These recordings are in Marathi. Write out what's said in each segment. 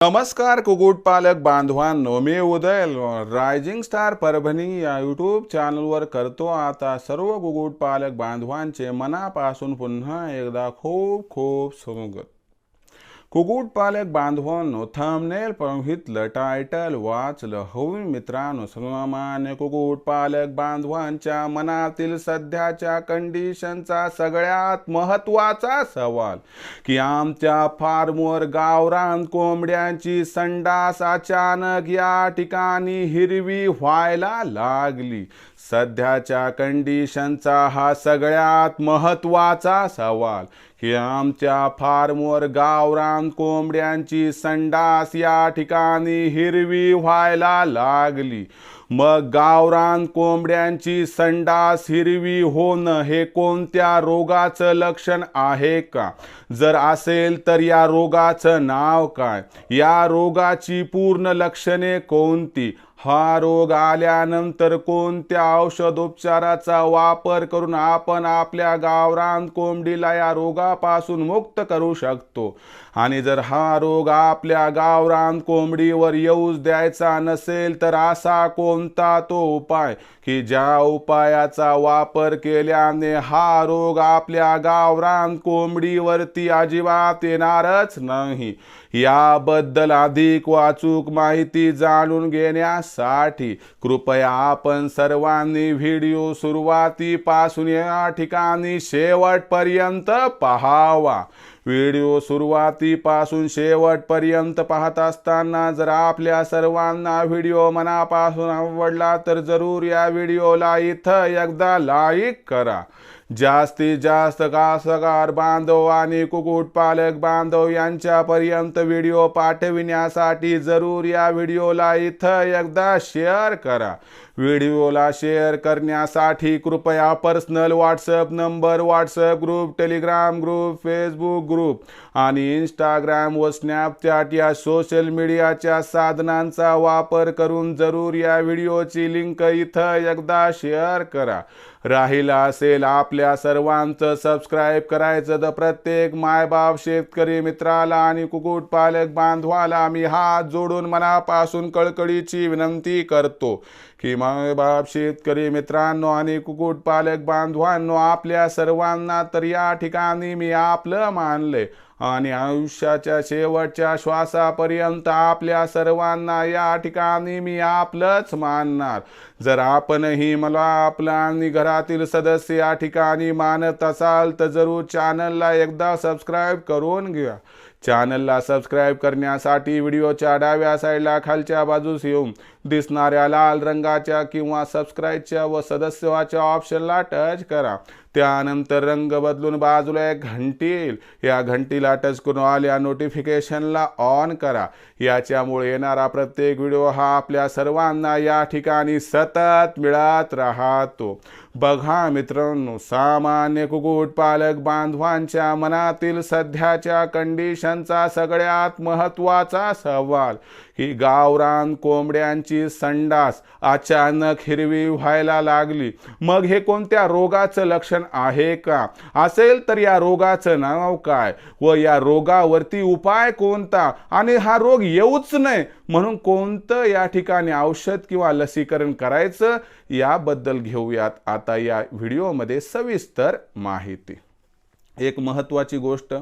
नमस्कार कुक्कुटपालक बांधवांनो मी उदय रायझिंग स्टार परभणी या यूट्यूब चॅनलवर करतो आता सर्व कुक्कुटपालक बांधवांचे मनापासून पुन्हा एकदा खूप खूप स्वागत. कुक्कुटपालक बांधवांनो थंबनेल बघितलं टायटल वाचलं. होईल मित्रांनो सर्वमान्य कुक्कुटपालक बांधवांच्या मनातील सध्याच्या कंडिशनचा सगळ्यात महत्त्वाचा सवाल की आमच्या फार्मवर गावरान कोंबड्यांची संडास अचानक या ठिकाणी हिरवी व्हायला लागली. सध्याच्या कंडिशनचा हा सगळ्यात महत्त्वाचा सवाल हे आमच्या फार्मवर गावरान कोंबड्यांची संडास या ठिकाणी हिरवी व्हायला लागली. मग गावरान कोंबड्यांची संडास हिरवी होणं हे कोणत्या रोगाचं लक्षण आहे का? जर असेल तर या रोगाचं नाव काय? या रोगाची पूर्ण लक्षणे कोणती? हा रोग आल्यानंतर कोणत्या औषधोपचाराचा वापर करून आपण आपल्या गावरान कोंबडीला या रोगापासून मुक्त करू शकतो? आणि जर हा रोग आपल्या गावरान कोंबडीवर येऊच द्यायचा नसेल तर असा कोण कोणता तो उपाय की ज्या उपायाचा वापर केल्याने हा रोग आपल्या गावरान कोंबडीवरती अजिबात येणारच नाही. याबद्दल अधिक वाचूक माहिती जाणून घेण्यासाठी कृपया आपण सर्वांनी व्हिडिओ सुरुवातीपासून या ठिकाणी शेवटपर्यंत पहावा. व्हिडिओ सुरुवातीपासून शेवटपर्यंत पाहत असताना जर आपल्या सर्वांना व्हिडिओ मनापासून आवडला तर जरूर या व्हिडिओला इथं एकदा लाईक करा. जास्तीत जास्त कास्तकार बांधव आणि कुक्कुटपालक बांधव यांच्यापर्यंत व्हिडिओ पाठविण्यासाठी जरूर या व्हिडिओला इथं एकदा शेअर करा. व्हिडिओला शेअर करण्यासाठी कृपया personal WhatsApp number WhatsApp group Telegram group Facebook group आणि इंस्टाग्राम व स्नॅपचॅट या सोशल मीडियाच्या साधनांचा वापर करून जरूर या व्हिडिओची लिंक इथं एकदा शेअर करा. राहिला असेल आपल्या सर्वांचं सबस्क्राईब करायचं तर प्रत्येक मायबाप शेतकरी मित्राला आणि कुक्कुटपालक बांधवाला मी हात जोडून मनापासून कळकळीची विनंती करतो की मायबाप शेतकरी मित्रांनो आणि कुक्कुटपालक बांधवांनो आपल्या सर्वांना तर या ठिकाणी मी आपलं मानले आणि आयुष्याच्या शेवटच्या श्वासापर्यंत आपल्या सर्वांना या ठिकाणी मी आपलंच मानणार. जर आपणही मला आपलं आणि घरातील सदस्य या ठिकाणी मानत असाल तर जरूर चॅनलला एकदा सबस्क्राईब करून घ्या. चॅनलला सबस्क्राईब करण्यासाठी व्हिडिओच्या डाव्या साईडला खालच्या बाजूस येऊन दिसणाऱ्या लाल रंगाच्या किंवा सबस्क्राईबच्या व सदस्यवाच्या ऑप्शनला टच करा. त्यानंतर रंग बदलून बाजूला एक घंटी येईल. या घंटीला टच करून आल्या नोटिफिकेशनला ऑन करा. याच्यामुळे येणारा प्रत्येक व्हिडिओ हा आपल्या सर्वांना या ठिकाणी सतत मिळत राहतो. बघा मित्रांनो सामान्य कुक्कुटपालक बांधवांच्या मनातील सध्याच्या कंडिशनचा सगळ्यात महत्त्वाचा सवाल. ही गावरान कोंबड्यांची संडास अचानक हिरवी व्हायला लागली. मग हे कोणत्या रोगाचं लक्षण आहे का? असेल तर या रोगाचं नाव काय? व या रोगावरती उपाय कोणता? आणि हा रोग येऊच नाही म्हणून कोणतं या ठिकाणी औषध किंवा लसीकरण करायचं? याबद्दल घेऊयात आता या व्हिडिओमध्ये सविस्तर माहिती. एक महत्त्वाची गोष्ट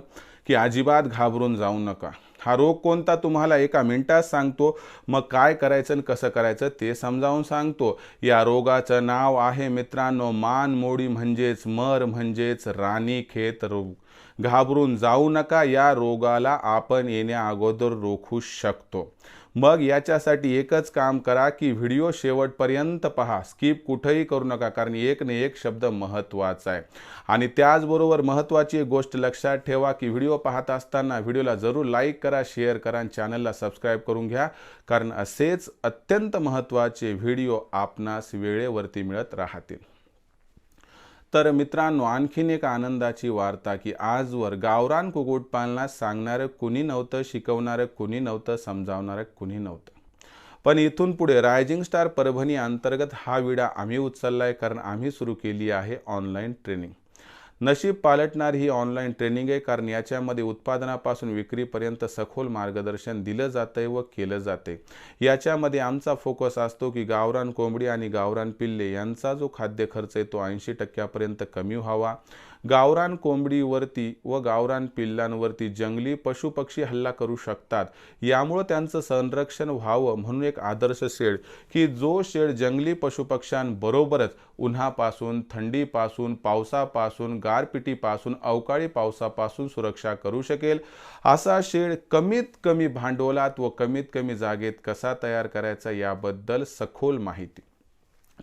की अजिबात घाबरून जाऊ नका. हा रोग कोणता तुम्हाला एका मिनिटात सांगतो? मग काय करायचं आणि कसं करायचं ते समजावून सांगतो. या रोगाचं नाव आहे मित्रांनो मान मोडी म्हणजेच मर म्हणजेच राणीखेत रोग. घाबरून जाऊ नका या रोगाला आपण येण्या अगोदर रोखू शकतो. मग याच्यासाठी एकच काम करा की व्हिडिओ शेवटपर्यंत पहा. स्किप कुठंही करू नका कारण एक न एक शब्द महत्त्वाचा आहे. आणि त्याचबरोबर महत्त्वाची एक गोष्ट लक्षात ठेवा की व्हिडिओ पाहत असताना व्हिडिओला जरूर लाईक करा शेअर करा आणि चॅनलला सबस्क्राईब करून घ्या कारण असेच अत्यंत महत्त्वाचे व्हिडिओ आपणास वेळेवरती मिळत राहतील. तर मित्रांनो आणखीन एक आनंदाची वार्ता की आजवर गावरान कुक्कुटपालना सांगणारं कुणी नव्हतं शिकवणारं कुणी नव्हतं समजावणारं कुणी नव्हतं. पण इथून पुढे रायझिंग स्टार परभणी अंतर्गत हा विडा आम्ही उचलला आहे कारण आम्ही सुरू केली आहे ऑनलाईन ट्रेनिंग. नशीब पालटणार ही ऑनलाईन ट्रेनिंग आहे कारण याच्यामध्ये उत्पादनापासून विक्रीपर्यंत सखोल मार्गदर्शन दिलं जातंय व केलं जाते याच्यामध्ये आमचा फोकस असतो की गावरान कोंबडी आणि गावरान पिल्ले यांचा जो खाद्य खर्च आहे तो ऐंशी टक्क्यापर्यंत कमी व्हावा. गावरान कोंबडीवरती व गावरान पिल्लांवरती जंगली पशुपक्षी हल्ला करू शकतात. यामुळं त्यांचं संरक्षण व्हावं म्हणून एक आदर्श शेड की जो शेड जंगली पशुपक्ष्यांबरोबरच उन्हापासून थंडीपासून पावसापासून गारपिटीपासून अवकाळी पावसापासून सुरक्षा करू शकेल. असा शेड कमीत कमी भांडवलात व कमीत कमी जागेत कसा तयार करायचा याबद्दल सखोल माहिती.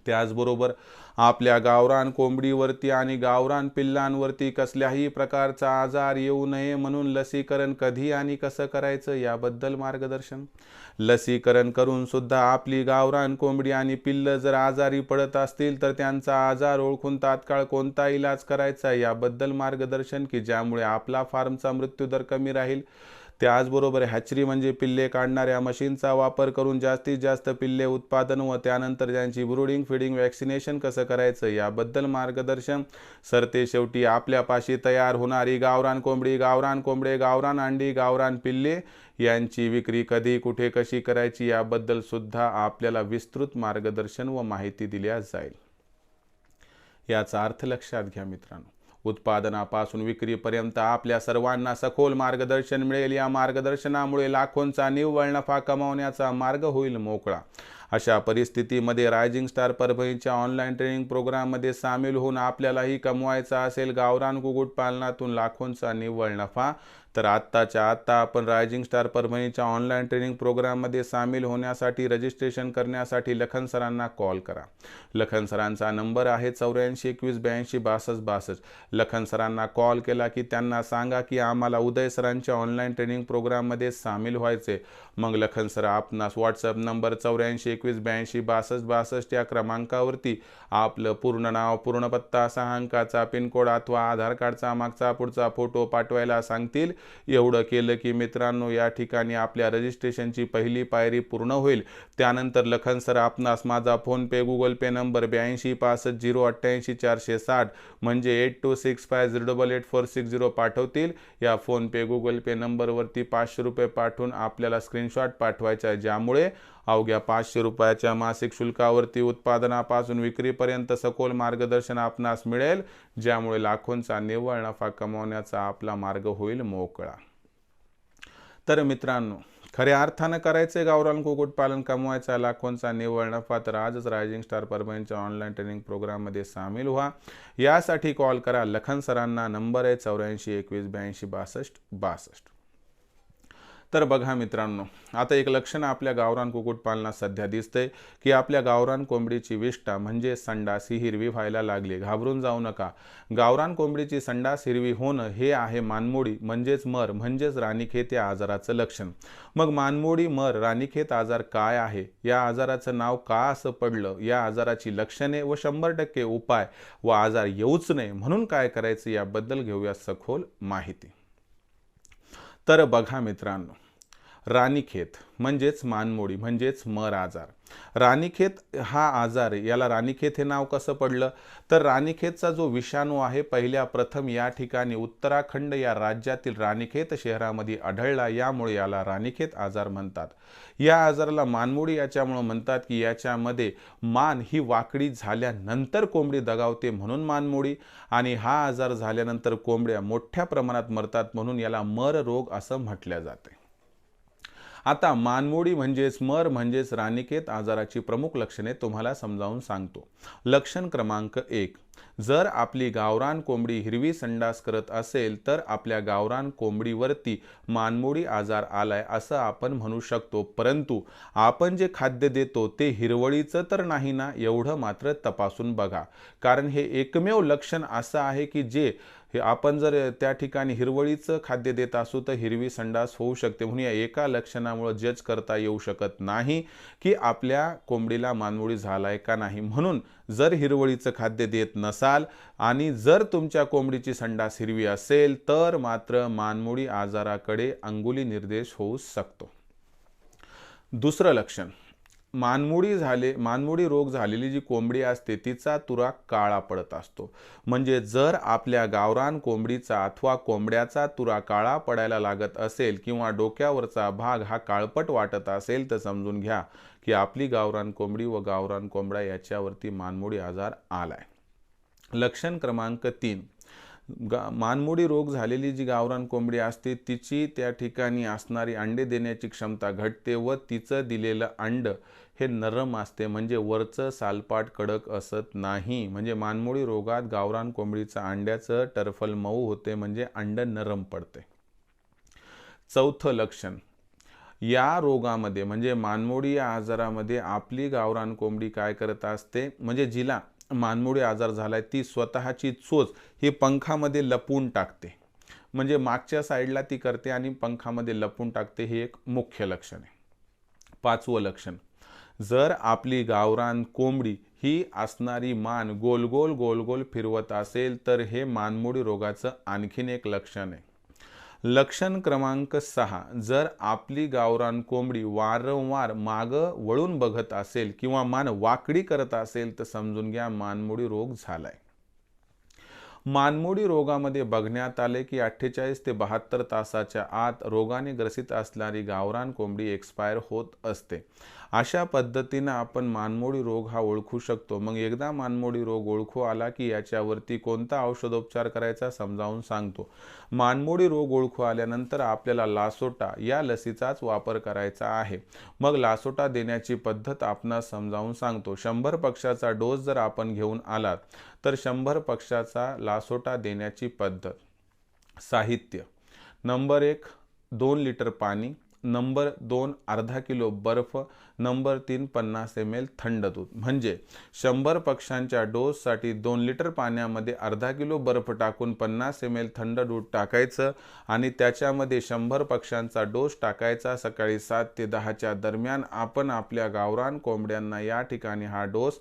त्याचबरोबर आपल्या गावरान कोंबडीवरती आणि गावरान पिल्लांवरती कसल्याही प्रकारचा आजार येऊ नये म्हणून लसीकरण कधी आणि कसं करायचं याबद्दल मार्गदर्शन? लसीकरण करून सुद्धा आपली गावरान कोंबडी आणि पिल्लं जर आजारी पडत असतील तर त्यांचा आजार ओळखून तात्काळ कोणता इलाज करायचा याबद्दल मार्गदर्शन की ज्यामुळे आपला फार्मचा मृत्यूदर कमी राहील? त्याचबरोबर हॅचरी म्हणजे पिल्ले काढणाऱ्या मशीनचा वापर करून जास्तीत जास्त पिल्ले उत्पादन व त्यानंतर त्यांची ब्रुडिंग फिडिंग वॅक्सिनेशन कसं करायचं याबद्दल मार्गदर्शन सरते शेवटी आपल्यापाशी तयार होणारी गावरान कोंबडी गावरान कोंबडे गावरान अंडी गावरान पिल्ले यांची विक्री कधी कुठे कशी करायची याबद्दल सुद्धा आपल्याला विस्तृत मार्गदर्शन व माहिती दिल्या जाईल. याचा अर्थ लक्षात घ्या मित्रांनो. उत्पादनापासून विक्रीपर्यंत आपल्या सर्वांना सखोल मार्गदर्शन मिळेल. या मार्गदर्शनामुळे लाखोंचा निव्वळ नफा कमावण्याचा मार्ग होईल मोकळा. अशा परिस्थितीमध्ये रायझिंग स्टार परभणीच्या ऑनलाईन ट्रेनिंग प्रोग्राममध्ये सामील होऊन आपल्यालाही कमवायचा असेल गावरान कुक्कुटपालनातून लाखोंचा निव्वळ नफा तर आत्ताच्या आत्ता आपण रायझिंग स्टार परभणीच्या ऑनलाईन ट्रेनिंग प्रोग्राममध्ये सामील होण्यासाठी रजिस्ट्रेशन करण्यासाठी लखन सरांना कॉल करा. लखन सरांचा नंबर आहे चौऱ्याऐंशी एकवीस ब्याऐंशी बासष्ट बासष्ट. लखन सरांना कॉल केला की त्यांना सांगा की आम्हाला उदय सरांच्या ऑनलाईन ट्रेनिंग प्रोग्राममध्ये सामील व्हायचे मग लखन सर आपणास व्हॉट्सअप नंबर चौऱ्याऐंशी एकवीस ब्याऐंशी बासष्ट बासष्ट या क्रमांकावरती आपलं पूर्ण नाव पूर्ण पत्ता सहा अंकाचा पिनकोड अथवा आधार कार्डचा मागचा पुढचा फोटो पाठवायला सांगतील. एवढं केलं की मित्रांनो या ठिकाणी आपल्या रजिस्ट्रेशनची पहिली पायरी पूर्ण होईल. त्यानंतर लखन सर आपणास माझा फोनपे गुगल पे नंबर ब्याऐंशी पासष्ट झिरो अठ्ठ्याऐंशी चारशे साठ म्हणजे eight two six five zero double eight four six zero पाठवतील. या फोनपे गुगल पे नंबरवरती पाचशे रुपये पाठवून आपल्याला स्क्रीनशॉट पाठवायचा आहे. ज्यामुळे अवघ्या पाचशे रुपयाच्या मासिक शुल्कावरती उत्पादनापासून विक्रीपर्यंत सखोल मार्गदर्शन आपणास मिळेल ज्यामुळे लाखोंचा निव्वळ नफा कमावण्याचा आपला मार्ग होईल मोकळा. तर मित्रांनो खऱ्या अर्थानं करायचं आहे गावरान कुक्कुटपालन कमवायचा लाखोंचा निव्वळ नफा तर आजच रायझिंग स्टार परभणीच्या ऑनलाईन ट्रेनिंग प्रोग्राममध्ये सामील व्हा. यासाठी कॉल करा लखन सरांना नंबर आहे चौऱ्याऐंशी एकवीस ब्याऐंशी बासष्ट बासष्ट. तर बघा मित्रांनो आता एक लक्षण आपल्या गावरान कुक्कुटपालनात सध्या दिसतंय की आपल्या गावरान कोंबडीची विष्ठा म्हणजे संडास ही हिरवी व्हायला लागली. घाबरून जाऊ नका. गावरान कोंबडीची संडास हिरवी होणं हे आहे मानमोडी म्हणजेच मर म्हणजेच राणीखेत या आजाराचं लक्षण. मग मानमोडी मर राणीखेत आजार काय आहे? या आजाराचं नाव का असं पडलं? या आजाराची लक्षणे व शंभर टक्के उपाय व आजार येऊच नये म्हणून काय करायचं याबद्दल घेऊया सखोल माहिती. तर बघा मित्रांनो राणीखेत म्हणजेच मानमोडी म्हणजेच मर आजार. राणीखेत हा आजार याला राणीखेत हे नाव कसं पडलं? तर राणीखेतचा जो विषाणू आहे पहिल्या प्रथम या ठिकाणी उत्तराखंड या राज्यातील राणीखेत शहरामध्ये आढळला. यामुळे याला राणीखेत आजार म्हणतात. या आजाराला मानमोडी याच्यामुळं म्हणतात की याच्यामध्ये मान ही वाकडी झाल्यानंतर कोंबडी दगावते म्हणून मानमोडी आणि हा आजार झाल्यानंतर कोंबड्या मोठ्या प्रमाणात मरतात म्हणून याला मर रोग असं म्हटलं जाते. आता मानमोडी म्हणजेच मर म्हणजेच रानिकेत आजाराची प्रमुख लक्षणे तुम्हाला समजावून सांगतो. लक्षण क्रमांक एक. जर आपली गावरान कोंबडी हिरवी संडास करत असेल तर आपल्या गावरान कोंबडीवरती मानमोडी आजार आलाय असं आपण म्हणू शकतो. परंतु आपण जे खाद्य देतो ते हिरवळीचं तर नाही ना एवढं मात्र तपासून बघा. कारण हे एकमेव लक्षण असं आहे की जे हे आपण जर त्या ठिकाणी हिरवळीचं खाद्य देत असू तर हिरवी संडास होऊ शकते. म्हणून या एका लक्षणामुळं जज करता येऊ शकत नाही की आपल्या कोंबडीला मानमोडी झालाय का नाही. म्हणून जर हिरवळीचं खाद्य देत नसाल आणि जर तुमच्या कोंबडीची संडास हिरवी असेल तर मात्र मानमोडी आजाराकडे अंगुली निर्देश होऊ शकतो. दुसरं लक्षण. मानमोडी झाले मानमुडी रोग झालेली जी कोंबडी असते तिचा तुरा काळा पडत असतो. म्हणजे जर आपल्या गावरान कोंबडीचा अथवा कोंबड्याचा तुरा काळा पडायला लागत असेल किंवा डोक्यावरचा भाग हा काळपट वाटत असेल तर समजून घ्या की आपली गावरान कोंबडी व गावरान कोंबडा याच्यावरती मानमोडी आजार आलाय. लक्षण क्रमांक तीन. गा मानमोडी रोग झालेली जी गावरान कोंबडी असते तिची त्या ठिकाणी असणारी अंडे देण्याची क्षमता घटते व तिचं दिलेलं अंड हे नरम असते म्हणजे वरचं सालपाट कडक असत नाही. म्हणजे मानमोडी रोगात गावरान कोंबडीचं अंड्याचं टर्फल मऊ होते म्हणजे अंड नरम पडते. चौथं लक्षण. या रोगामध्ये म्हणजे मानमोडी या आजारामध्ये आपली गावरान कोंबडी काय करत असते म्हणजे जिला मानमोडी आजार झालाय ती स्वतःची चोच ही पंखामध्ये लपून टाकते. म्हणजे मागच्या साईडला ती करते आणि पंखामध्ये लपून टाकते हे एक मुख्य लक्षण आहे. पाचवं लक्षण. जर आपली गावरान कोंबडी ही असणारी मान गोल गोल गोल गोल फिरवत असेल तर हे मानमोडी रोगाचं आणखीन एक लक्षण आहे. लक्षण क्रमांक सहा जर आपली गावरान कोंबडी वारंवार माग वळून बघत असेल किंवा मान वाकडी करत असेल तर समजून घ्या मानमोडी रोग झालाय. मानमोडी रोगामध्ये बघण्यात आले की अठ्ठेचाळीस ते बहात्तर तासाच्या आत रोगाने ग्रसित असणारी गावरान कोंबडी एक्सपायर होत असते. अशा पद्धतीनं आपण मानमोडी रोग हा ओळखू शकतो. मग एकदा मानमोडी रोग ओळखू आला की याच्यावरती कोणता औषधोपचार करायचा समजावून सांगतो. मानमोडी रोग ओळखू आल्यानंतर आपल्याला लासोटा या लसीचाच वापर करायचा आहे. मग लासोटा देण्याची पद्धत आपणास समजावून सांगतो. शंभर पक्षाचा डोस जर आपण घेऊन आलात तर शंभर पक्षाचा लासोटा देण्याची पद्धत. साहित्य. नंबर एक दोन लिटर पाणी. नंबर दोन अर्धा किलो बर्फ नंबर तीन पन्नास एम एल थंड दूध. म्हणजे शंभर पक्ष्यांच्या डोससाठी दोन लिटर पाण्यामध्ये अर्धा किलो बर्फ टाकून पन्नास एम एल थंड दूध टाकायचं आणि त्याच्यामध्ये शंभर पक्ष्यांचा डोस टाकायचा सकाळी सात ते दहाच्या दरम्यान आपण आपल्या गावरान कोंबड्यांना या ठिकाणी हा डोस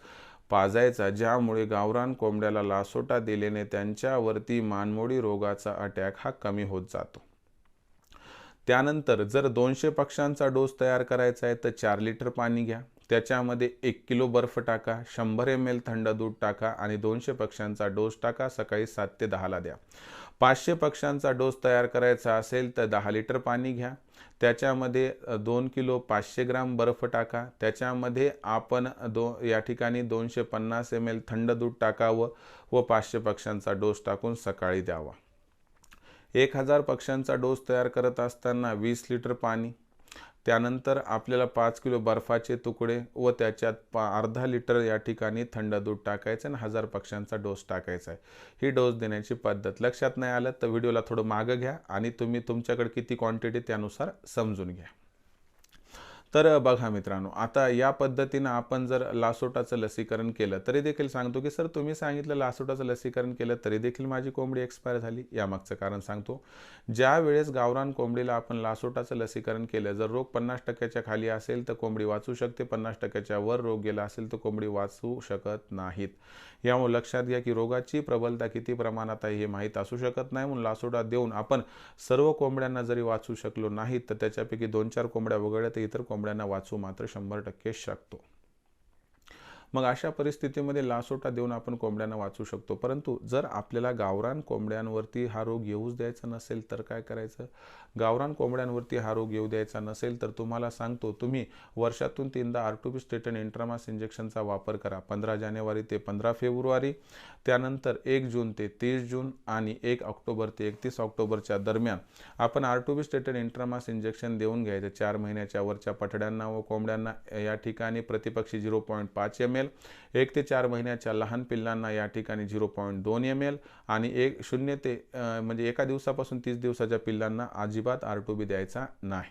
पाजायचा ज्यामुळे गावरान कोंबड्याला लासोटा दिल्याने त्यांच्यावरती मानमोडी रोगाचा अटॅक हा कमी होत जातो. त्यानंतर जर दोनशे पक्ष्यांचा डोस तयार करायचा आहे तर चार लिटर पाणी घ्या. त्याच्यामध्ये एक किलो बर्फ टाका शंभर एम एल थंड दूध टाका आणि दोनशे पक्ष्यांचा डोस टाका सकाळी सात ते दहाला द्या. पाचशे पक्ष्यांचा डोस तयार करायचा असेल तर दहा लिटर पाणी घ्या. त्याच्यामध्ये दोन किलो पाचशे ग्राम बर्फ टाका. त्याच्यामध्ये आपण दो या ठिकाणी दोनशे पन्नास एम एल थंड दूध टाकावं व पाचशे पक्ष्यांचा डोस टाकून सकाळी द्यावा. एक हजार पक्ष्यांचा डोस तयार करत असताना वीस लिटर पाणी त्यानंतर आपल्याला पाच किलो बर्फाचे तुकडे व त्याच्यात पा अर्धा लिटर या ठिकाणी थंड दूध टाकायचं आणि हजार पक्ष्यांचा डोस टाकायचा आहे. ही डोस देण्याची पद्धत लक्षात नाही आलं तर व्हिडिओला थोडं मागं घ्या आणि तुम्ही तुमच्याकडे किती क्वांटिटी त्यानुसार समजून घ्या. तर बघा मित्रांनो आता या पद्धतीनं आपण जर लासोटाचं लसीकरण केलं तरी देखील सांगतो की सर तुम्ही सांगितलं लासोटाचं लसीकरण केलं तरी देखील माझी कोंबडी एक्सपायर झाली. यामागचं कारण सांगतो. ज्या वेळेस गावरान कोंबडीला आपण लासोटाचं लसीकरण केलं जर रोग पन्नास टक्क्याच्या खाली असेल तर कोंबडी वाचू शकते. पन्नास टक्क्याच्या वर रोग गेला असेल तर कोंबडी वाचू शकत नाहीत. यामुळे लक्षात घ्या की रोगाची प्रबलता किती प्रमाणात आहे हे माहीत असू शकत नाही. म्हणून लासोटा देऊन आपण सर्व कोंबड्यांना जरी वाचू शकलो नाहीत तर त्याच्यापैकी दोन चार कोंबड्या वगळल्या तर इतर कोंबड्या कोंबड्यांना वाचू मात्र शंभर टक्के शकतो. मग अशा परिस्थितीमध्ये लासोटा देऊन आपण कोंबड्यांना वाचू शकतो. परंतु जर आपल्याला गावरान कोंबड्यांवरती हा रोग येऊच द्यायचा नसेल तर काय करायचं? गावरान कोंबड्यांवरती हा रोग येऊ द्यायचा नसेल तर तुम्हाला सांगतो तुम्ही वर्षातून तीनदा आर्टोबी स्टेटन इंट्रामास इंजेक्शनचा वापर करा. पंधरा जानेवारी ते पंधरा फेब्रुवारी त्यानंतर एक जून ते तीस जून आणि एक ऑक्टोबर ते एकतीस ऑक्टोबरच्या दरम्यान आपण आर्टोबी स्टेटन इंट्रामास इंजेक्शन देऊन घ्यायचं. चार महिन्याच्या वरच्या पठड्यांना व कोंबड्यांना या ठिकाणी प्रतिपक्षी झिरो पॉईंट पाच एम एल एक ते चार महिन्याच्या लहान पिल्लांना या ठिकाणी झिरो पॉईंट दोन एम एल आणि एक शून्य ते म्हणजे एका दिवसापासून तीस दिवसाच्या पिल्लांना अजिबात आर टू बी द्यायचा नाही.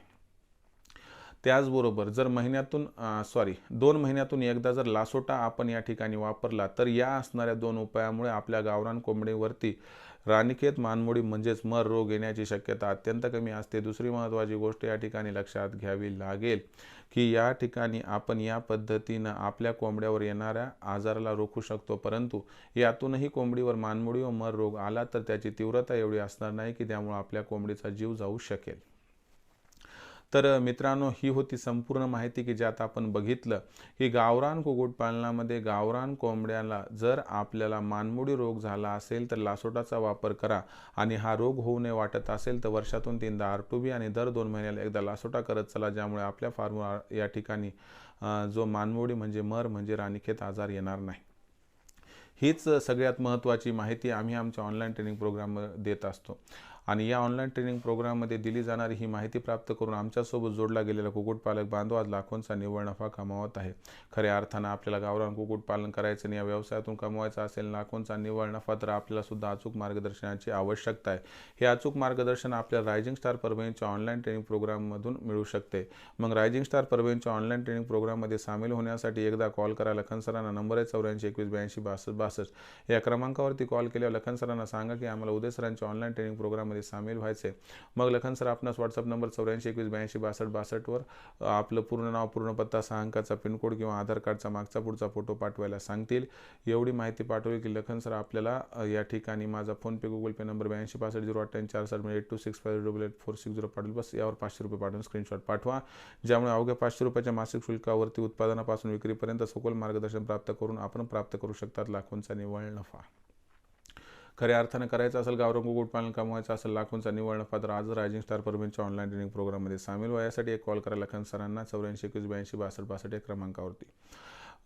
त्याचबरोबर जर महिन्यातून सॉरी दोन महिन्यातून एकदा जर लासोटा आपण या ठिकाणी वापरला तर या असणाऱ्या दोन उपायामुळे आपल्या गावरान कोंबडीवरती रानिकेत मानमोडी म्हणजेच मर रोग येण्याची शक्यता अत्यंत कमी असते. दुसरी महत्त्वाची गोष्ट या ठिकाणी लक्षात घ्यावी लागेल की या ठिकाणी आपण या पद्धतीनं आपल्या कोंबड्यावर येणाऱ्या आजाराला रोखू शकतो. परंतु यातूनही कोंबडीवर मानमोडी व मर रोग आला तर त्याची तीव्रता एवढी असणार नाही की त्यामुळे आपल्या कोंबडीचा जीव जाऊ शकेल. तर मित्रांनो ही होती संपूर्ण माहिती की ज्यात आपण बघितलं की गावरान कुक्कुटपालनामध्ये गावरान कोंबड्याला जर आपल्याला मानमोडी रोग झाला असेल तर लासोटाचा वापर करा आणि हा रोग होऊ नये वाटत असेल तर वर्षातून तीनदा आर टू बी आणि दर दोन महिन्याला एकदा लासोटा करत चला ज्यामुळे आपल्या फार्म या ठिकाणी जो मानमोडी म्हणजे मर म्हणजे राणीखेत आजार येणार नाही. हीच सगळ्यात महत्त्वाची माहिती आम्ही आमच्या ऑनलाईन ट्रेनिंग प्रोग्राम देत असतो. आणि या ऑनलाईन ट्रेनिंग प्रोग्राममध्ये दिली जाणारी ही माहिती प्राप्त करून आमच्यासोबत जोडला गेलेला कुक्कुटपालक बांधव आज लाखोंचा निव्वळ नफा कमावत आहे. खऱ्या अर्थानं आपल्याला गावरान कुक्कुटपालन करायचं आणि या व्यवसायातून कमवायचा असेल लाखोंचा निव्वळ नफा तर आपल्याला सुद्धा अचूक मार्गदर्शनाची आवश्यकता आहे. हे अचूक मार्गदर्शन आपल्याला रायझिंग स्टार परभणीच्या ऑनलाईन ट्रेनिंग प्रोग्राममधून मिळू शकते. मग रायझिंग स्टार परभणीच्या ऑनलाईन ट्रेनिंग प्रोग्राममध्ये सामील होण्यासाठी एकदा कॉल करा. लखन सरांना नंबर आहे चौऱ्याऐंशी एकवीस ब्याऐंशी बासष्ट बासष्ट. या क्रमांकावरती कॉल केल्यावर लखन सरांना सांगा की आम्हाला उदय सरांच्या ऑनलाईन ट्रेनिंग प्रोग्राम यामध्ये सामील व्हायचे. मग लखन सर आपणास व्हॉट्सअप नंबर चौऱ्याऐंशी एकवीस ब्याऐंशी बासष्ट बासष्टवर आपलं पूर्ण नाव पूर्ण पत्ता सहा अंकाचा पिनकोड किंवा आधार कार्डचा मागचा पुढचा फोटो पाठवायला सांगतील. एवढी माहिती पाठवली की लखन सर आपल्याला या ठिकाणी माझा फोनपे गुगल पे नंबर ब्याऐंशी पासष्ट झिरो अठ्ठ्याऐंशी चार साठ म्हणजे eight two six five double eight four six zero पाठवली बस. यावर पाचशे रुपये पाठवून स्क्रीनशॉट पाठवा. ज्यामुळे अवघ्या पाचशे रुपयाच्या मासिक शुल्कावरती उत्पादनापासून विक्रीपर्यंत सखोल मार्गदर्शन प्राप्त करून आपण प्राप्त करू शकतात लाखोंचा निव्वळ नफा. खऱ्या अर्थानं करायचं असेल गावरंग कुक्कुटपालन कमवायचं असेल लाखोंचा निवड नफा तर आज रायझिंग स्टार परभणीच्या ऑनलाईन ट्रेनिंग प्रोग्राममध्ये सामील व्हा. यासाठी एक कॉल करा लखन सरांना चौऱ्याऐंशी एकवीस ब्याऐंशी बासष्ट बासष्ट एक क्रमांकावरती.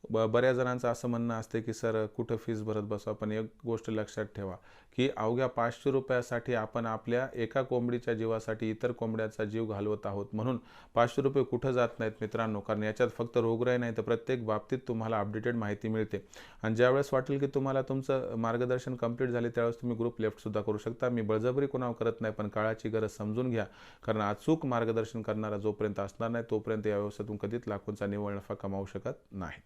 ब बऱ्याच जणांचं असं म्हणणं असते की सर कुठं फीस भरत बसू? पण एक गोष्ट लक्षात ठेवा. की अवघ्या पाचशे रुपयासाठी आपण आपल्या एका कोंबडीच्या जीवासाठी इतर कोंबड्याचा जीव घालवत आहोत. म्हणून पाचशे रुपये कुठं जात नाहीत मित्रांनो? कारण याच्यात फक्त रोगराई नाही तर प्रत्येक बाबतीत तुम्हाला अपडेटेड माहिती मिळते. आणि ज्यावेळेस वाटेल की तुम्हाला तुमचं मार्गदर्शन कंप्लीट झाले त्यावेळेस तुम्ही ग्रुप लेफ्टसुद्धा करू शकता. मी बळजबरी कोणावर करत नाही पण काळाची गरज समजून घ्या. कारण अचूक मार्गदर्शन करणारा जोपर्यंत असणार नाही तोपर्यंत या व्यवसायातून कधीच लाखोंचा निव्वळ नफा कमावू शकत नाही.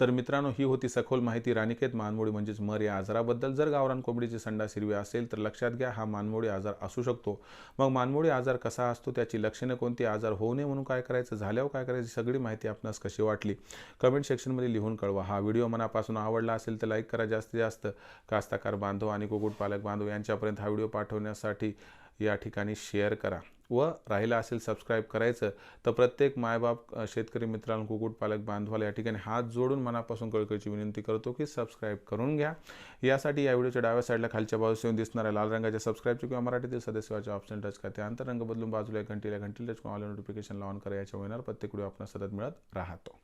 तर मित्रांनो ही होती सखोल माहिती. रानिकेत मानमोडी म्हणजेच मर या आजाराबद्दल. जर गावरान कोंबडीची संडा हिरवी असेल तर लक्षात घ्या हा मानमोडी आजार असू शकतो. मग मानमोडी आजार कसा असतो? त्याची लक्षणे कोणती? आजार होऊ नये म्हणून काय करायचं? झाल्यावर काय करायची? सगळी माहिती आपणास कशी वाटली? कमेंट सेक्शनमध्ये लिहून कळवा. हा व्हिडिओ मनापासून आवडला असेल तर लाईक करा जास्तीत जास्त. कास्ताकार बांधव आणि कुक्कुटपालक बांधव यांच्यापर्यंत हा व्हिडिओ पाठवण्यासाठी या ठिकाणी शेअर करा. व राहिला असेल सबस्क्राईब करायचं तर प्रत्येक मायबाप शेतकरी मित्रांनो कुक्कुटपालक बांधवाला या ठिकाणी हात जोडून मनापासून कळकळीची विनंती करतो की सबस्क्राईब करून घ्या. यासाठी या व्हिडिओच्या डाव्या साईडला खालच्या बाजूस येऊन दिसणाऱ्या लाल रंगाच्या सबस्क्राईबचे किंवा मराठीतील सदस्याचे ऑप्शन टच करते. अंतरंग बदलून बाजूला एक घंटीला घंटीला टच ऑल नोटिफिकेशन ऑन करा. याच्या होणार प्रत्येक व्हिडिओ आपण सतत मिळत राहतो.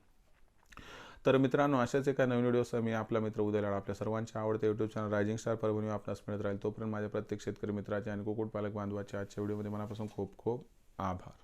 तर मित्रांनो अशाच एका नवीन व्हिडिओसह मी आपला मित्र उदय आपल्या सर्वांच्या आवडते YouTube channel rising star Parbhani आपल्यास मिळत राहील तोपर्यंत माझ्या प्रत्येक शेतकरी मित्राचे आणि कुक्कुटपालक बांधवाच्या आजच्या व्हिडिओमध्ये मनापासून खूप खूप आभार.